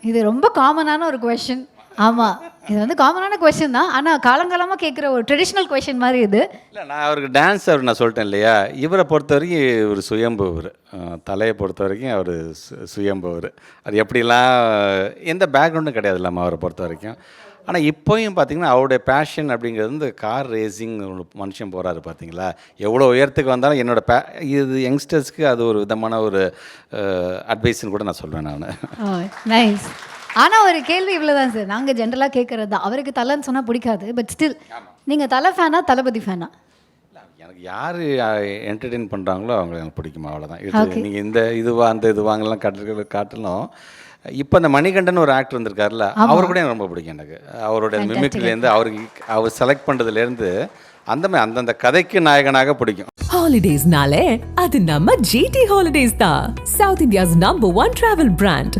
இது ரொம்ப காமனான ஒரு கொஷின் ஆமாம் இது வந்து காமனான கொஷின் தான். ஆனால் காலங்காலமாக கேட்குற ஒரு ட்ரெடிஷ்னல் கொஷின் மாதிரி இது. இல்லை நான் அவருக்கு டான்ஸ் அவர் நான் சொல்லிட்டேன் இல்லையா? இவரை பொறுத்த வரைக்கும் இவர் சுயம்புவர். தலையை பொறுத்த வரைக்கும் அவர் சுயம்புவர். அது எப்படிலாம் எந்த பேக்ரவுண்டும் கிடையாது இல்லாமல் அவரை பொறுத்த வரைக்கும். ஆனால் இப்போயும் பார்த்தீங்கன்னா அவருடைய பேஷன் அப்படிங்கிறது வந்து கார் ரேசிங் ஒரு மனுஷன் போகிறாரு பார்த்தீங்களா எவ்வளோ உயரத்துக்கு வந்தாலும் என்னோட பே இது யங்ஸ்டர்ஸ்க்கு அது ஒரு விதமான ஒரு அட்வைஸ்னு கூட நான் சொல்வேன் நான். நைஸ் ஆனால் ஒரு கேள்வி இவ்வளோதான் சார். நாங்கள் ஜென்ரலாக கேட்குறது தான். அவருக்கு தலைன்னு சொன்னால் பிடிக்காது. பட் ஸ்டில் நீங்கள் தலை ஃபேனா தளபதி ஃபேனா எனக்கு யார் என்டர்டெயின் பண்ணுறாங்களோ அவங்கள எனக்கு பிடிக்குமா அவ்வளோதான் இது நீங்கள் இந்த இதுவா அந்த இதுவாங்கலாம் காட்டு காட்டலும் இப்போ அந்த மணிகண்டன் ஒரு ஆக்டர் வந்திருக்காருல்ல அவர் கூட எனக்கு ரொம்ப பிடிக்கும் எனக்கு. அவருடைய மிமிக்ரிலேருந்து அவருக்கு அவர் செலக்ட் பண்ணுறதுலேருந்து அந்த மாதிரி அந்தந்த கதைக்கு நாயகனாக பிடிக்கும். ஹாலிடேஸ்னாலே அது நம்ம ஜிடி ஹாலிடேஸ் தான். South India's number one travel brand